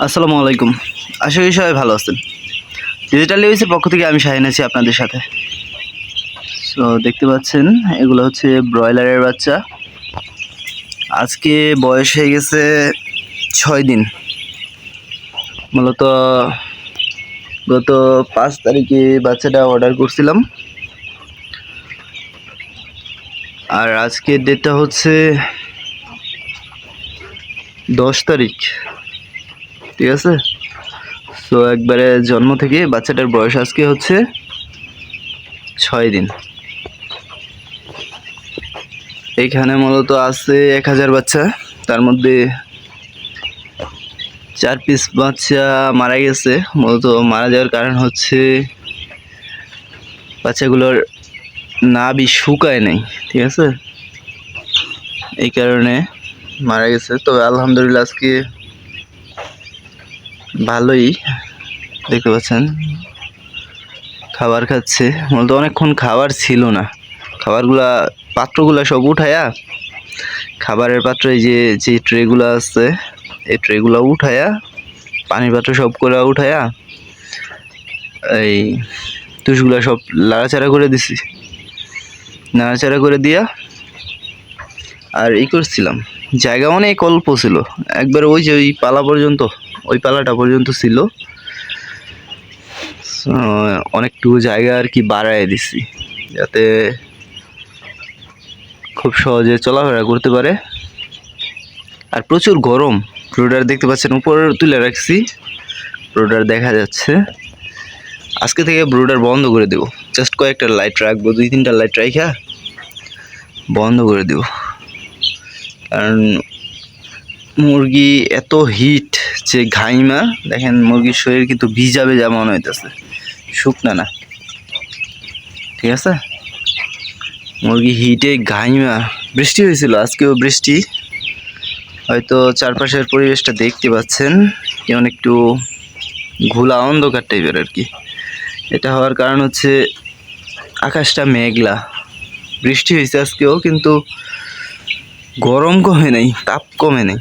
আসসালামু আলাইকুম। আশা করি সবাই ভালো আছেন। ডিজিটাল নিউজের পক্ষ থেকে আমি শাহিন আছি আপনাদের সাথে। তো দেখতে পাচ্ছেন, এগুলো হচ্ছে ব্রয়লারের বাচ্চা। আজকে বয়স হয়ে গেছে ছয় দিন। মূলত গত পাঁচ তারিখে বাচ্চাটা অর্ডার করছিলাম। আর আজকের ডেটটা হচ্ছে দশ তারিখ। ঠিক আছে? তো একবারে জন্ম থেকে বাচ্চাটার বয়স আজকে হচ্ছে ছয় দিন। এখানে মূলত আছে এক হাজার বাচ্চা, তার মধ্যে চার পিস বাচ্চা মারা গেছে। মূলত মারা যাওয়ার কারণ হচ্ছে বাচ্চাগুলোর নাভি শুকায় নেই, ঠিক আছে? এই কারণে মারা গেছে। তবে আলহামদুলিল্লাহ আজকে ভালোই দেখতে পাচ্ছেন। খাবার খাচ্ছে। মূলত অনেকক্ষণ খাবার ছিল না। খাবারগুলা, পাত্রগুলা সব উঠায়া, খাবারের পাত্রে যে যে ট্রেগুলো আছে, এই ট্রেগুলো উঠায়া, পানির পাত্র সব করে উঠায়া, এই তুষগুলা সব লাড়াচাড়া করে দিছি। নাড়াচাড়া করে দিয়া আর ই করছিলাম। জায়গা অনেক অল্প ছিল। একবার ওই যে ওই পালা পর্যন্ত ওই পালাটা পর্যন্ত ছিল। অনেকটুকু জায়গা আর কি বাড়ায় দিছি, যাতে খুব সহজে চলাফেরা করতে পারে। আর প্রচুর গরম প্রোডার দেখতে পাচ্ছেন, উপর তুলে রাখছি প্রোডার দেখা যাচ্ছে। আজকে থেকে ব্রোডার বন্ধ করে দেবো, জাস্ট কয়েকটা লাইট রাখব, দুই তিনটা লাইট রাখা বন্ধ করে দেবো। কারণ মুরগি এত হিট যে ঘাইমা, দেখেন মুরগির শরীর কিন্তু ভিজা ভেজা মনে হইতেছে। শুকনা না। ঠিক আছে? মুরগি হিটে ঘাইমা। বৃষ্টি হয়েছিল, আজকেও বৃষ্টি। হয়তো চারপাশের পরিবেশটা দেখতে পাচ্ছেন, কেমন একটু ঘোলা অন্ধকার টাইপের আর কি। এটা হওয়ার কারণ হচ্ছে আকাশটা মেঘলা। বৃষ্টি হয়েছে আজকেও, কিন্তু গরম কমে নেই, তাপ কমে নেই।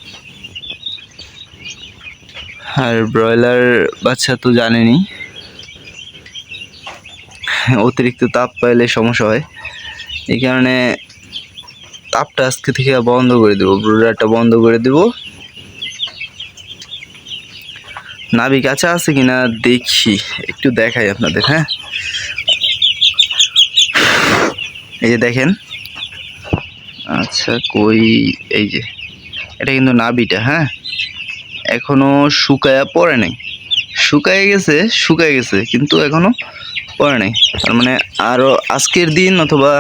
আর ব্রয়লার বাচ্চা তো জানেনই। অতিরিক্ত তাপ পাইলে সমস্যা হয়। এই কারণে তাপটা আজকে থেকে বন্ধ করে দেবো, ব্রয়লারটা বন্ধ করে দেব। নাবি কাছে আছে কিনা দেখি, একটু দেখাই আপনাদের হ্যাঁ? এই যে দেখেন। আচ্ছা কই, এই যে, এটা কিন্তু নাবিটা হ্যাঁ? এখনও শুকায়া পড়ে নাই। শুকায় গেছে শুকায় গেছে, কিন্তু এখনও পড়ে নাই। তার মানে আরও আজকের দিন অথবা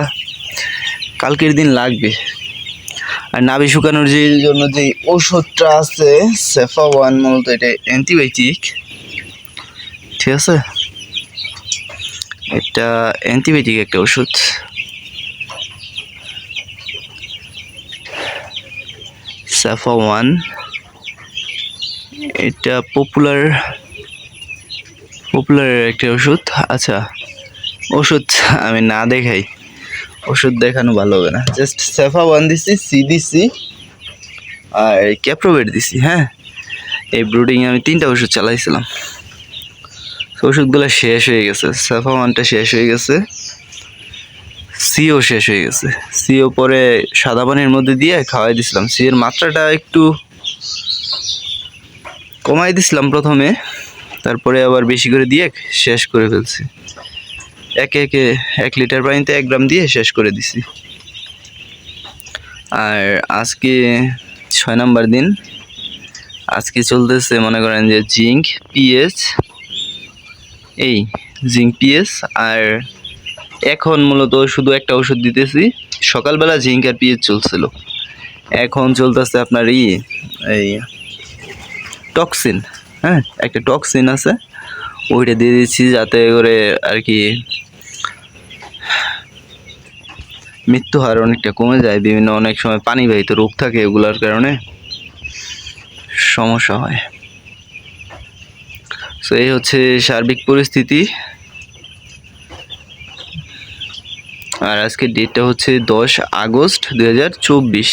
কালকের দিন লাগবে। আর নাভি শুকানোর যে জন্য যে ওষুধটা আছে সেফা ওয়ান মূলত এটা অ্যান্টিবায়োটিক। ঠিক আছে? এটা অ্যান্টিবায়োটিক একটা ওষুধ সাফা ওয়ান এটা পপুলার পপুলার একটা ওষুধ। আচ্ছা ওষুধ আমি না দেখাই। ওষুধ দেখানো ভালো হবে না। জাস্ট সেফা ওয়ান দিছি সি দিছি আর ক্যাপ্রোবেট দিছি হ্যাঁ? এই ব্রুডিংয়ে আমি তিনটা ওষুধ চালাইছিলাম। ওষুধগুলো শেষ হয়ে গেছে। সেফা ওয়ানটা শেষ হয়ে গেছে। সিও শেষ হয়ে গেছে। সিও পরে সাদা পানির মধ্যে দিয়ে খাওয়াই দিছিলাম। সি এর মাত্রাটা একটু কমাই দিছিলাম প্রথমে, তারপরে আবার বেশি করে দিয়ে শেষ করে ফেলছি। একে একে এক লিটার পানিতে এক গ্রাম দিয়ে শেষ করে দিছি। আর আজকে ছয় নাম্বার দিন। আজকে চলতেছে মনে করেন যে জিঙ্ক পিএস এই জিঙ্ক পিএস আর এখন মূলত শুধু একটা ওষুধ দিতেছি। সকালবেলা জিঙ্ক আর পিএস চলছিল। এখন চলতেছে আপনার ই, এই টক্সিন হ্যাঁ? একটা টক্সিন আছে, ওইটা দিয়ে দিচ্ছি যাতে করে আর কি মৃত্যু হার অনেকটা কমে যায়। বিভিন্ন অনেক সময় পানিবাহিত রোগ থাকে এগুলোর কারণে সমস্যা হয়। সো এই হচ্ছে সার্বিক পরিস্থিতি। আর আজকে ডেটটা হচ্ছে দশ আগস্ট দু হাজার চব্বিশ।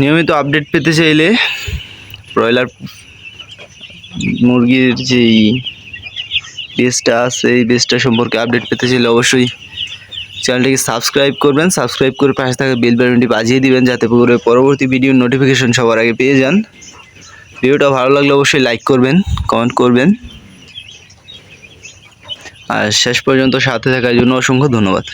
নিয়মিত আপডেট পেতে চাইলে ব্রয়লার মুরগির যেই পেজটা আছে, এই পেজটা সম্পর্কে আপডেট পেতে চাইলে অবশ্যই চ্যানেলটিকে সাবস্ক্রাইব করবেন। সাবস্ক্রাইব করে পাশে থাকা বেল বাটনটি বাজিয়ে দিবেন, যাতে করে পরবর্তী ভিডিওর নোটিফিকেশন সবার আগে পেয়ে যান। ভিডিওটা ভালো লাগলে অবশ্যই লাইক করবেন কমেন্ট করবেন। আর শেষ পর্যন্ত সাথে থাকার জন্য অসংখ্য ধন্যবাদ।